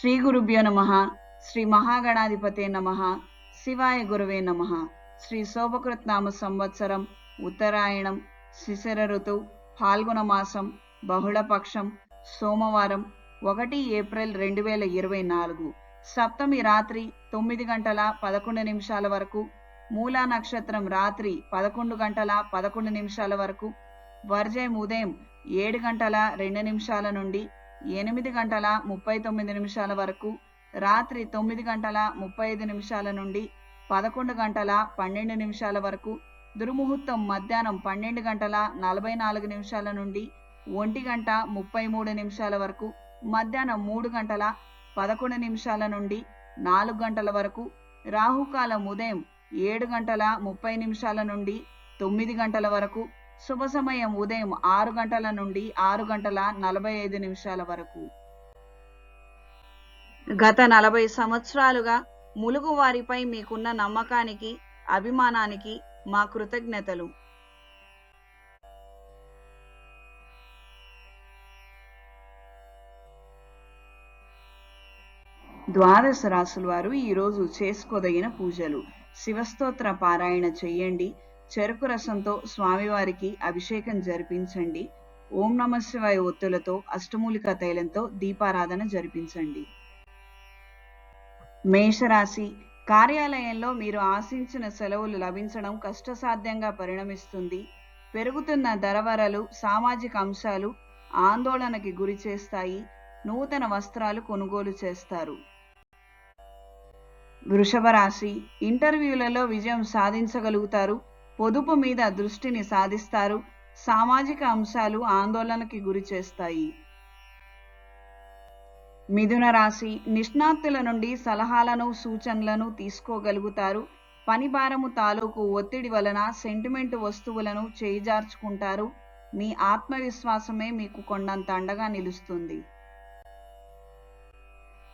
శ్రీ గురుభ్యో నమ శ్రీ మహాగణాధిపతే నమ శివాయ గురువే నమ. శ్రీ శోభకృత్నామ సంవత్సరం ఉత్తరాయణం శిశిర ఋతువు ఫాల్గుణ మాసం బహుళపక్షం సోమవారం ఒకటి ఏప్రిల్ రెండు వేల ఇరవై నాలుగు. సప్తమి రాత్రి తొమ్మిది గంటల పదకొండు నిమిషాల వరకు మూలా నక్షత్రం రాత్రి పదకొండు గంటల పదకొండు నిమిషాల వరకు వర్జయం ఉదయం ఏడు గంటల రెండు నిమిషాల నుండి ఎనిమిది గంటల ముప్పై తొమ్మిది నిమిషాల వరకు రాత్రి తొమ్మిది గంటల ముప్పై ఐదు నిమిషాల నుండి పదకొండు గంటల పన్నెండు నిమిషాల వరకు దుర్ముహూర్తం మధ్యాహ్నం పన్నెండు గంటల నలభై నాలుగు నిమిషాల నుండి ఒంటి గంట ముప్పై మూడు నిమిషాల వరకు మధ్యాహ్నం మూడు గంటల పదకొండు నిమిషాల నుండి నాలుగు గంటల వరకు రాహుకాలం ఉదయం ఏడు గంటల ముప్పై నిమిషాల నుండి తొమ్మిది గంటల వరకు శుభ సమయం ఉదయం ఆరు గంటల నుండి ఆరు గంటల నలభై ఐదు నిమిషాల వరకు. గత నలభై సంవత్సరాలుగా ములుగు వారిపై మీకున్న నమ్మకానికి అభిమానానికి మా కృతజ్ఞతలు. ద్వాదశ రాసుల వారు ఈరోజు చేసుకోదగిన పూజలు. శివస్తోత్ర పారాయణ చెయ్యండి చెరుకు రసంతో స్వామివారికి అభిషేకం జరిపించండి. ఓం నమ శివాయ ఒత్తులతో అష్టమూలిక తైలంతో దీపారాధన జరిపించండి. మేషరాశి కార్యాలయంలో మీరు ఆశించిన సెలవులు లభించడం కష్టసాధ్యంగా పరిణమిస్తుంది. పెరుగుతున్న ధరవరలు సామాజిక అంశాలు ఆందోళనకి గురి చేస్తాయి. నూతన వస్త్రాలు కొనుగోలు చేస్తారు. వృషభ రాశి ఇంటర్వ్యూలలో విజయం సాధించగలుగుతారు. పొదుపు మీద దృష్టిని సాధిస్తారు. సామాజిక అంశాలు ఆందోళనకి గురి చేస్తాయి. మిథున రాశి నిష్ణాతుల నుండి సలహాలను సూచనలను తీసుకోగలుగుతారు. పని భారము తాలూకు ఒత్తిడి వలన సెంటిమెంట్ వస్తువులను చేయిజార్చుకుంటారు మీ ఆత్మవిశ్వాసమే మీకు కొండంత అండగా నిలుస్తుంది.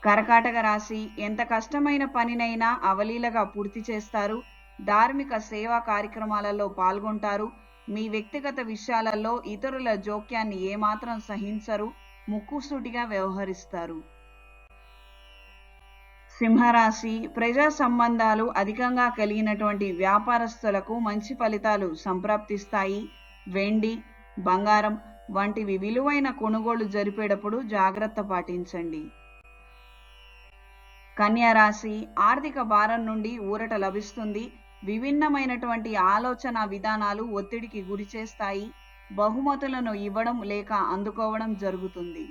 కరకాటక రాశి ఎంత కష్టమైన పనినైనా అవలీలగా పూర్తి చేస్తారు. ధార్మిక సేవా కార్యక్రమాలలో పాల్గొంటారు. మీ వ్యక్తిగత విషయాలలో ఇతరుల జోక్యాన్ని ఏమాత్రం సహించరు. ముక్కుసూటిగా వ్యవహరిస్తారు. సింహరాశి ప్రజా సంబంధాలు అధికంగా కలిగినటువంటి వ్యాపారస్తులకు మంచి ఫలితాలు సంప్రాప్తిస్తాయి. వెండి బంగారం వంటివి విలువైన కొనుగోలు జరిపేటప్పుడు జాగ్రత్త పాటించండి. కన్యారాశి ఆర్థిక భారం నుండి ఊరట లభిస్తుంది. విభిన్నమైనటువంటి ఆలోచన విధానాలు ఒత్తిడికి గురి చేస్తాయి. బహుమతులను ఇవ్వడం లేక అందుకోవడం జరుగుతుంది.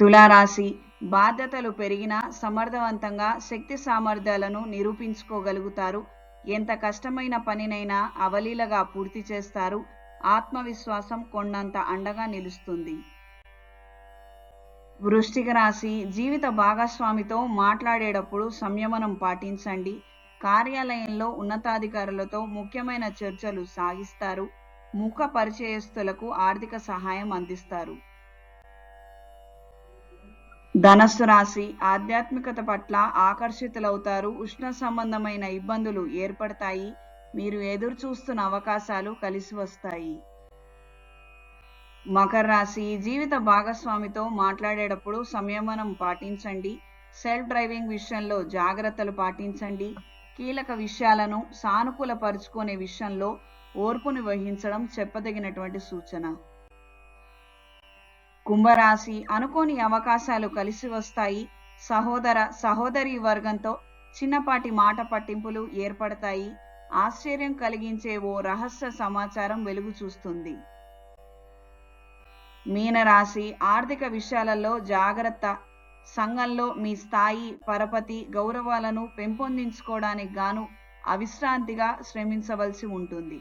తులారాశి బాధ్యతలు పెరిగినా సమర్థవంతంగా శక్తి సామర్థ్యాలను నిరూపించుకోగలుగుతారు. ఎంత కష్టమైన పనినైనా అవలీలగా పూర్తి చేస్తారు. ఆత్మవిశ్వాసం కొండంత అండగా నిలుస్తుంది. వృష్టిక రాశి జీవిత భాగస్వామితో మాట్లాడేటప్పుడు సంయమనం పాటించండి. కార్యాలయంలో ఉన్నతాధికారులతో ముఖ్యమైన చర్చలు సాగిస్తారు. ముఖ పరిచయస్తులకు ఆర్థిక సహాయం అందిస్తారు. ధనస్సు రాశి ఆధ్యాత్మికత పట్ల ఆకర్షితులవుతారు. ఉష్ణ సంబంధమైన ఇబ్బందులు ఏర్పడతాయి. మీరు ఎదురు చూస్తున్న అవకాశాలు కలిసి వస్తాయి. మకర రాశి జీవిత భాగస్వామితో మాట్లాడేటప్పుడు సంయమనం పాటించండి. సెల్ఫ్ డ్రైవింగ్ విషయంలో జాగ్రత్తలు పాటించండి. కీలక విషయాలను సానుకూలపరుచుకునే విషయంలో ఓర్పుని వహించడం చెప్పదగినటువంటి సూచన. కుంభరాశి అనుకోని అవకాశాలు కలిసి వస్తాయి. సహోదర సహోదరి వర్గంతో చిన్నపాటి మాట పట్టింపులు ఏర్పడతాయి. ఆశ్చర్యం కలిగించే ఓ రహస్య సమాచారం వెలుగు చూస్తుంది. మీనరాశి ఆర్థిక విషయాలలో జాగ్రత్త. సంఘంలో మీ స్థాయి పరపతి గౌరవాలను పెంపొందించుకోవడానికి గాను అవిశ్రాంతిగా శ్రమించవలసి ఉంటుంది.